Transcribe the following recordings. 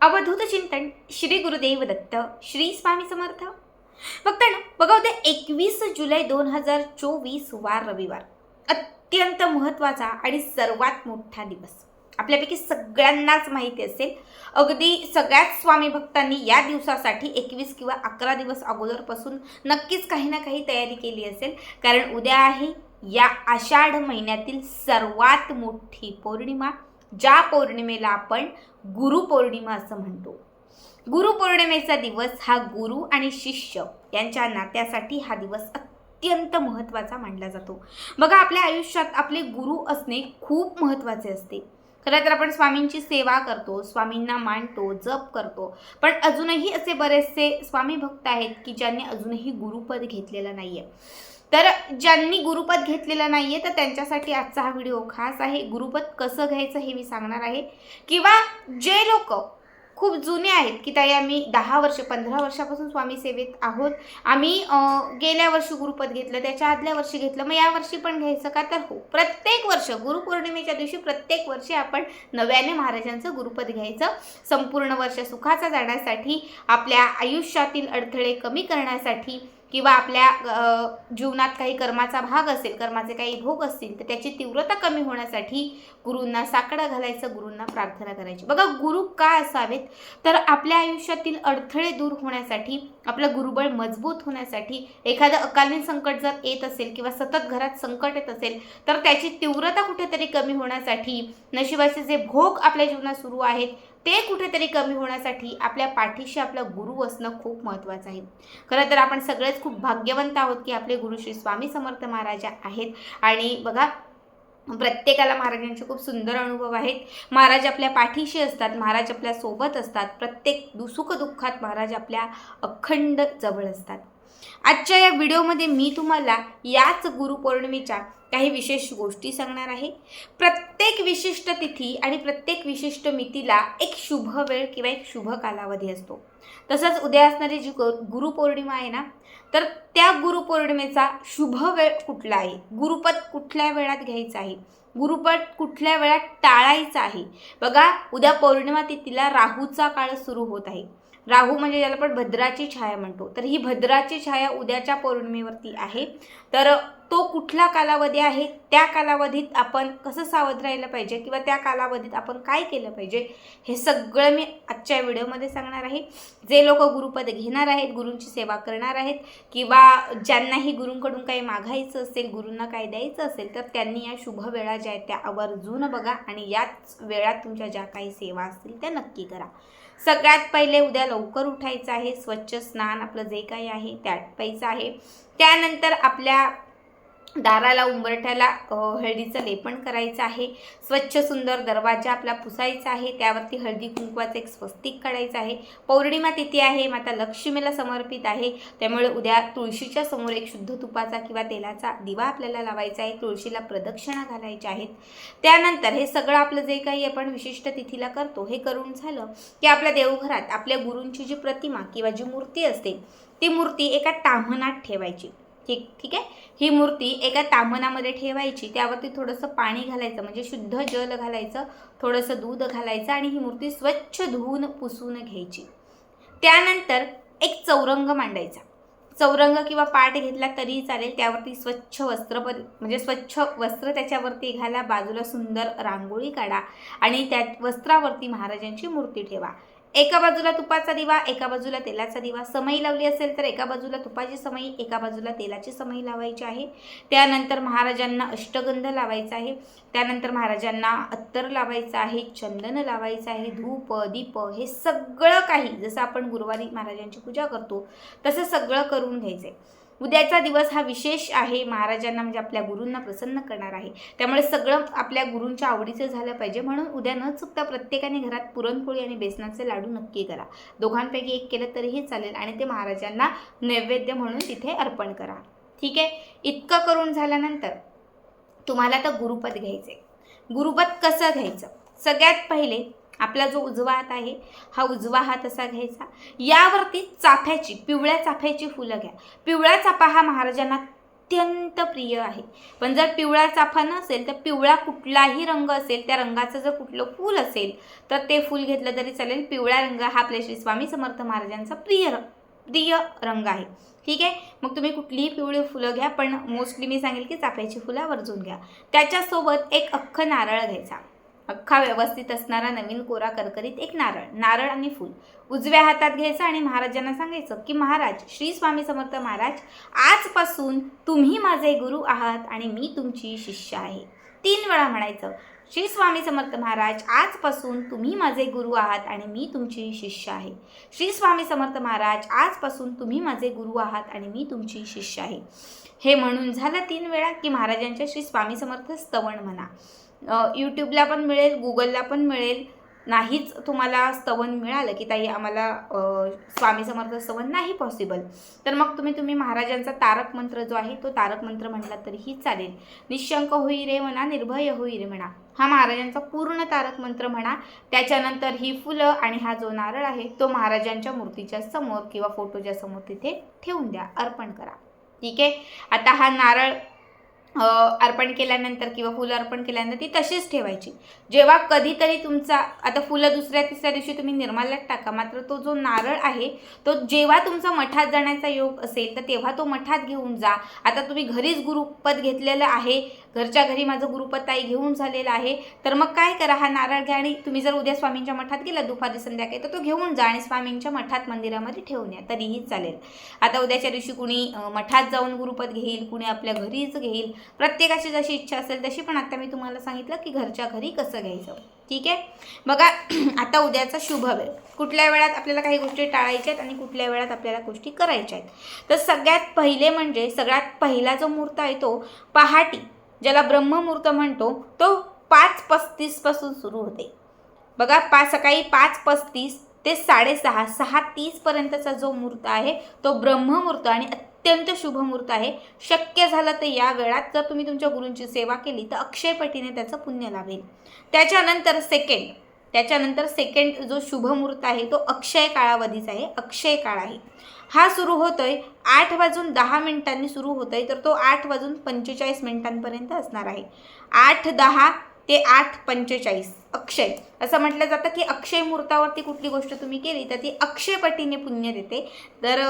अवधूत चिंतन श्री गुरुदेव दत्त श्री स्वामी समर्थ. बघताय ना बघा उद्या एकवीस जुलै दोन हजार चोवीस वार रविवार. अत्यंत महत्त्वाचा आणि सर्वात मोठा दिवस. आपल्यापैकी सगळ्यांनाच माहिती असेल अगदी सगळ्याच स्वामी भक्तांनी या दिवसासाठी एकवीस किंवा अकरा दिवस अगोदरपासून नक्कीच काही ना काही तयारी केली असेल. कारण उद्या आहे या आषाढ महिन्यातील सर्वात मोठी पौर्णिमा. ज्या पौर्णिमेला आपण गुरुपौर्णिमा असं म्हणतो. गुरुपौर्णिमेचा दिवस हा गुरु आणि शिष्य यांच्या नात्यासाठी हा दिवस अत्यंत महत्त्वाचा मानला जातो. बघा आपल्या आयुष्यात आपले गुरु असणे खूप महत्त्वाचे असते. खरं तर आपण स्वामींची सेवा करतो स्वामींना मानतो जप करतो. पण अजूनही असे बरेचसे स्वामी भक्त आहेत की ज्यांनी अजूनही गुरुपद घेतलेलं नाही आहे तर ज्यांनी गुरुपद घेतलेलं नाही आहे तर त्यांच्यासाठी आजचा हा व्हिडिओ खास आहे. गुरुपद कसं घ्यायचं हे मी सांगणार आहे. किंवा जे लोक खूप जुने आहेत की ताई आम्ही दहा वर्ष पंधरा वर्षापासून स्वामी सेवेत आहोत. आम्ही गेल्या वर्षी गुरुपद घेतलं त्याच्या आदल्या वर्षी घेतलं मग या वर्षी पण घ्यायचं का? तर हो प्रत्येक वर्ष गुरुपौर्णिमेच्या दिवशी प्रत्येक वर्षी आपण नव्याने महाराजांचं गुरुपद घ्यायचं. संपूर्ण वर्ष सुखाचा जाण्यासाठी आपल्या आयुष्यातील अडथळे कमी करण्यासाठी किंवा आपल्या जीवनात काही कर्माचा भाग असेल कर्माचे काही भोग असतील तर त्याची तीव्रता कमी होण्यासाठी गुरूंना साकडा घालायचं गुरूंना प्रार्थना करायची. बघा गुरु का असावेत? तर आपल्या आयुष्यातील अडथळे दूर होण्यासाठी आपलं गुरुबळ मजबूत होण्यासाठी एखादं अकालीन संकट जर येत असेल किंवा सतत घरात संकट येत असेल तर त्याची तीव्रता कुठेतरी कमी होण्यासाठी नशिबाचे जे भोग आपल्या जीवनात सुरू आहेत ते कुठेतरी कमी होण्यासाठी आपल्या पाठीशी आपला गुरु असणं खूप महत्त्वाचं आहे. खरं तर आपण सगळेच खूप भाग्यवंत आहोत की आपले गुरु श्री स्वामी समर्थ महाराज आहेत. आणि बघा प्रत्येकाला महाराजांचे खूप सुंदर अनुभव आहेत. महाराज आपल्या पाठीशी असतात महाराज आपल्यासोबत असतात. प्रत्येक दुसुख दुःखात महाराज आपल्या अखंड जवळ असतात. आजच्या या व्हिडिओमध्ये मी तुम्हाला याच गुरुपौर्णिमेच्या काही विशेष गोष्टी सांगणार आहे. प्रत्येक विशिष्ट तिथी आणि प्रत्येक विशिष्ट मितीला एक शुभ वेळ किंवा एक शुभ कालावधी असतो. तसंच उद्या असणारी जी गुरुपौर्णिमा आहे ना तर त्या गुरुपौर्णिमेचा शुभ वेळ कुठला आहे? गुरुपद कुठल्या वेळात घ्यायचा आहे? गुरुपद कुठल्या वेळात टाळायचा आहे? बघा उद्या पौर्णिमा तिथीला राहूचा काळ सुरू होत आहे. राहू म्हणजे ज्याला आपण भद्राची छाया म्हणतो. तर ही भद्राची छाया उद्याच्या पौर्णिमेवरती आहे. तर तो कुठला कालावधी आहे? त्या कालावधीत आपण कसं सावध राहिलं पाहिजे? किंवा त्या कालावधीत आपण काय केलं पाहिजे? हे सगळं मी आजच्या व्हिडिओमध्ये सांगणार आहे. जे लोक गुरुपद घेणार आहेत गुरूंची सेवा करणार आहेत किंवा ज्यांनाही गुरूंकडून काही मागायचं असेल गुरूंना काय द्यायचं असेल तर त्यांनी या शुभ वेळा ज्या आहेत त्या आवर्जून बघा आणि याच वेळात तुमच्या ज्या काही सेवा असतील त्या नक्की करा. सगळ्यात पहिले उद्या लवकर उठायचं आहे स्वच्छ स्नान आपलं जे काही आहे त्यात प्यायचं आहे. त्यानंतर आपल्या दाराला उंबरठ्याला हळदीचं लेपन करायचं आहे. स्वच्छ सुंदर दरवाजा आपला पुसायचा आहे. त्यावरती हळदी कुंकवाचं एक स्वस्तिक काढायचं आहे. पौर्णिमा तिथी आहे. माता लक्ष्मीला समर्पित आहे. त्यामुळे उद्या तुळशीच्या समोर एक शुद्ध तुपाचा किंवा तेलाचा दिवा आपल्याला लावायचा आहे. तुळशीला प्रदक्षिणा घालायच्या आहेत. त्यानंतर हे सगळं आपलं जे काही आपण विशिष्ट तिथीला करतो हे करून झालं की आपल्या देवघरात आपल्या गुरूंची जी प्रतिमा किंवा जी मूर्ती असते ती मूर्ती एका ताम्हणात ठेवायची. ठीक ठीक आहे? ही मूर्ती एका तामनामध्ये ठेवायची त्यावरती थोडंसं पाणी घालायचं म्हणजे शुद्ध जल घालायचं थोडंसं दूध घालायचं आणि ही मूर्ती स्वच्छ धुवून पुसून घ्यायची. त्यानंतर एक चौरंग मांडायचा. चौरंग किंवा पाट घेतला तरी चालेल त्यावरती स्वच्छ वस्त्र पर म्हणजे स्वच्छ वस्त्र त्याच्यावरती घाला बाजूला सुंदर रांगोळी काढा आणि त्या वस्त्रावरती महाराजांची मूर्ती ठेवा. एका बाजूला तुपाचा दिवा एका बाजूला तेलाचा दिवा. समई लावली असेल तर एका बाजूला तुपाची समई एका बाजूला तेलाची समई लावायची आहे. त्यानंतर महाराजांना अष्टगंध लावायचा आहे. त्यानंतर महाराजांना अत्तर लावायचं आहे चंदन लावायचं आहे धूप दीप हे सगळं काही जसं आपण गुरुवारी महाराजांची पूजा करतो तसं सगळं करून घ्यायचं आहे उद्याचा दिवस हा विशेष आहे. महाराजांना म्हणजे आपल्या गुरूंना प्रसन्न करणार आहे. त्यामुळे सगळं आपल्या गुरूंच्या आवडीचं झालं पाहिजे. म्हणून उद्या न चुकता प्रत्येकाने घरात पुरणपोळी आणि बेसनाचे लाडू नक्की करा. दोघांपैकी एक केलं तरीही चालेल आणि ते महाराजांना नैवेद्य म्हणून तिथे अर्पण करा. ठीक आहे? इतकं करून झाल्यानंतर तुम्हाला तर गुरुपद घ्यायचे गुरुपद कसं घ्यायचं? सगळ्यात पहिले आपला जो उजवा हात आहे हा उजवा हात असा घ्यायचा. यावरती चाफ्याची पिवळ्या चाफ्याची फुलं घ्या. पिवळा चाफा हा महाराजांना अत्यंत प्रिय आहे. पण जर पिवळा चाफा नसेल तर पिवळा कुठलाही रंग असेल त्या रंगाचं जर कुठलं फूल असेल तर ते फूल घेतलं तरी चालेल. पिवळा रंग हा आपल्या श्री स्वामी समर्थ महाराजांचा प्रिय र- प्रिय रंग आहे. ठीक आहे? मग तुम्ही कुठलीही पिवळी फुलं घ्या पण मोस्टली मी सांगेल की चाफ्याची फुलं वर्जून घ्या. त्याच्यासोबत एक अख्खं नारळ घ्यायचा. अख्खा व्यवस्थित असणारा नवीन कोरा करकरीत एक नारळ नारळ आणि फूल. उजव्या हातात घ्यायचं आणि महाराजांना सांगायचं की महाराज श्री स्वामी समर्थ महाराज आजपासून तुम्ही माझे गुरु आहात आणि मी तुमची शिष्य आहे. तीन वेळा म्हणायचं श्री स्वामी समर्थ महाराज आजपासून तुम्ही माझे गुरु आहात आणि मी तुमची शिष्य आहे. श्री स्वामी समर्थ महाराज आजपासून तुम्ही माझे गुरु आहात आणि मी तुमची शिष्य आहे. हे म्हणून झालं तीन वेळा की महाराजांच्या श्री स्वामी समर्थ स्तवण म्हणा. यूट्यूबला पण मिळेल गुगलला पण मिळेल. नाहीच तुम्हाला स्तवन मिळालं की ताई आम्हाला स्वामी समर्थ स्तवन नाही पॉसिबल तर मग तुम्ही तुम्ही महाराजांचा तारक मंत्र जो आहे तो तारक मंत्र म्हटला तरीही चालेल. निशंक होई रे म्हणा निर्भय होई रे म्हणा हा महाराजांचा पूर्ण तारक मंत्र म्हणा. त्याच्यानंतर ही फुलं आणि हा जो नारळ आहे तो महाराजांच्या मूर्तीच्या समोर किंवा फोटोच्या समोर तिथे ठेवून द्या अर्पण करा. ठीक आहे? आता हा नारळ अर्पण केल्यानंतर किंवा फुलं अर्पण केल्यानंतर ती तशीच ठेवायची. जेव्हा कधीतरी तुमचा आता फुलं दुसऱ्या तिसऱ्या दिवशी तुम्ही निर्माल्यात टाका मात्र तो जो नारळ आहे तो जेव्हा तुमचा मठात जाण्याचा योग असेल तर तेव्हा तो मठात घेऊन जा. आता तुम्ही घरीच गुरुपद घेतलेलं आहे घरच्या घरी माझं गुरुपताई घेऊन झालेलं आहे. तर मग काय करा हा नारळ घ्या आणि तुम्ही जर उद्या स्वामींच्या मठात गेला दुपारी संध्याकाळी तर तो घेऊन जा आणि स्वामींच्या मठात मंदिरामध्ये ठेवून या. तरीही चालेल. आता उद्याच्या दिवशी कुणी मठात जाऊन गुरुपद घेईल कुणी आपल्या घरीच घेईल प्रत्येकाची जशी इच्छा असेल तशी पण आता मी तुम्हाला सांगितलं की घरच्या घरी कसं घ्यायचं. ठीक आहे? बघा आता उद्याचा शुभ वेळ. कुठल्या वेळात आपल्याला काही गोष्टी टाळायच्या आहेत आणि कुठल्या वेळात आपल्याला गोष्टी करायच्या आहेत? तर सगळ्यात पहिले म्हणजे सगळ्यात पहिला जो मुहूर्त आहे तो पहाटी. ज्याला ब्रह्ममुहूर्त म्हणतो तो पाच पस्तीसपासून सुरू होते. बघा पा सकाळी पाच पस्तीस ते साडेसहा सहा तीसपर्यंतचा जो मुहूर्त आहे तो ब्रह्ममुहूर्त आणि अत्यंत शुभ मुहूर्त आहे. शक्य झालं तर या वेळात जर तुम्ही तुमच्या गुरूंची सेवा केली तर अक्षयपटीने त्याचं पुण्य लाभेल. त्याच्यानंतर सेकंड त्याच्यानंतर सेकंड जो शुभ मुहूर्त आहे तो अक्षय काळावधीचा आहे. अक्षय काळ आहे. हा सुरू होतोय आठ वाजून दहा मिनिटांनी सुरू होतोय तर तो आठ वाजून पंचेचाळीस मिनिटांपर्यंत असणार आहे. आठ दहा ते आठ पंचेचाळीस. अक्षय. असं म्हटलं जातं की अक्षय मुहूर्तावरती कुठली गोष्ट तुम्ही केली तर ती अक्षयपटीने पुण्य देते. तर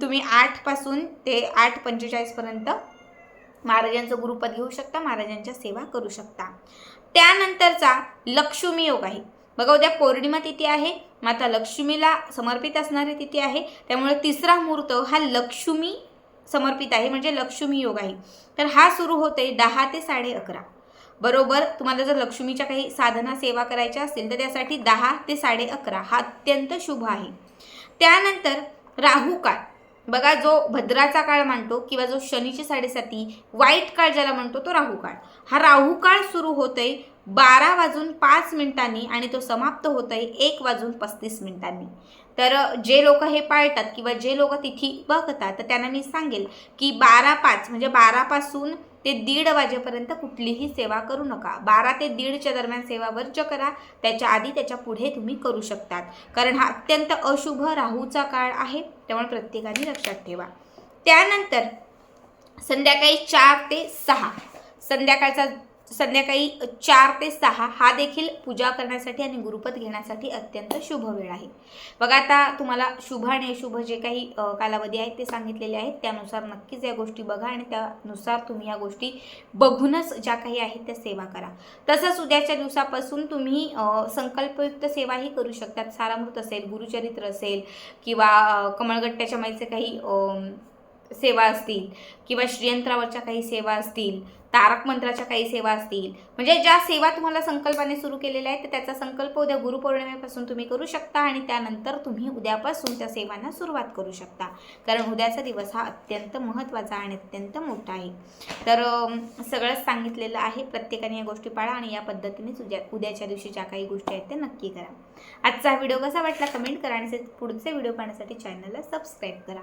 तुम्ही आठपासून ते आठ पंचेचाळीसपर्यंत महाराजांचं गुरुपद घेऊ शकता महाराजांच्या सेवा करू शकता. त्यानंतरचा लक्ष्मी योग आहे. बघा उद्या पौर्णिमा तिथी आहे. माता लक्ष्मीला समर्पित असणारी तिथी आहे. त्यामुळे तिसरा मुहूर्त हा लक्ष्मी समर्पित आहे म्हणजे लक्ष्मी योग आहे. तर हा सुरू होते दहा ते साडे अकरा. बरोबर तुम्हाला जर लक्ष्मीच्या काही साधना सेवा करायच्या असतील तर त्यासाठी दहा ते साडे अकरा हा अत्यंत शुभ आहे. त्यानंतर राहू काळ. बघा जो भद्राचा काळ मानतो किंवा जो शनीची साडेसाती वाईट काळ ज्याला म्हणतो तो राहू काळ. हा राहू काळ सुरू होतोय बारा वाजून पाच मिनिटांनी आणि तो समाप्त होतोय एक वाजून पस्तीस मिनिटांनी. तर जे लोक हे पाळतात किंवा जे लोक तिथी बघतात तर त्यांना मी सांगेल की बारा पाच म्हणजे बारापासून ते दीड वाजेपर्यंत कुठलीही सेवा करू नका. बारा ते दीडच्या दरम्यान सेवा वर्ज करा. त्याच्या आधी त्याच्या पुढे तुम्ही करू शकतात. कारण हा अत्यंत अशुभ राहूचा काळ आहे त्यामुळे प्रत्येकाने लक्षात ठेवा. त्यानंतर संध्याकाळी चार ते सहा. संध्याकाळचा संध्याकाळी चार ते सहा हा देखील पूजा करण्यासाठी आणि गुरुपद घेण्यासाठी अत्यंत शुभ वेळ आहे. बघा आता तुम्हाला शुभ आणि अशुभ जे काही कालावधी आहेत ते सांगितलेले आहेत. त्यानुसार नक्कीच या गोष्टी बघा आणि त्यानुसार तुम्ही या गोष्टी बघूनच ज्या काही आहेत त्या सेवा करा. तसंच उद्याच्या दिवसापासून तुम्ही संकल्पयुक्त सेवाही करू शकतात. सारामृत असेल गुरुचरित्र असेल किंवा कमळगट्ट्याच्या माईचे काही सेवा असतील किंवा श्रीयंत्रावरच्या काही सेवा असतील तारक मंत्राच्या काही सेवा असतील म्हणजे ज्या सेवा तुम्हाला संकल्पाने सुरू केलेल्या आहेत तर त्याचा संकल्प उद्या गुरुपौर्णिमेपासून तुम्ही करू शकता आणि त्यानंतर तुम्ही उद्यापासून त्या सेवांना सुरुवात करू शकता. कारण उद्याचा दिवस हा अत्यंत महत्त्वाचा आणि अत्यंत मोठा आहे. तर सगळंच सांगितलेलं आहे. प्रत्येकाने या गोष्टी पाळा आणि या पद्धतीनेच उद्या उद्याच्या दिवशी ज्या काही गोष्टी आहेत त्या नक्की करा. आजचा व्हिडिओ कसा वाटला कमेंट करा आणि पुढचे व्हिडिओ पाहण्यासाठी चॅनलला सबस्क्राईब करा.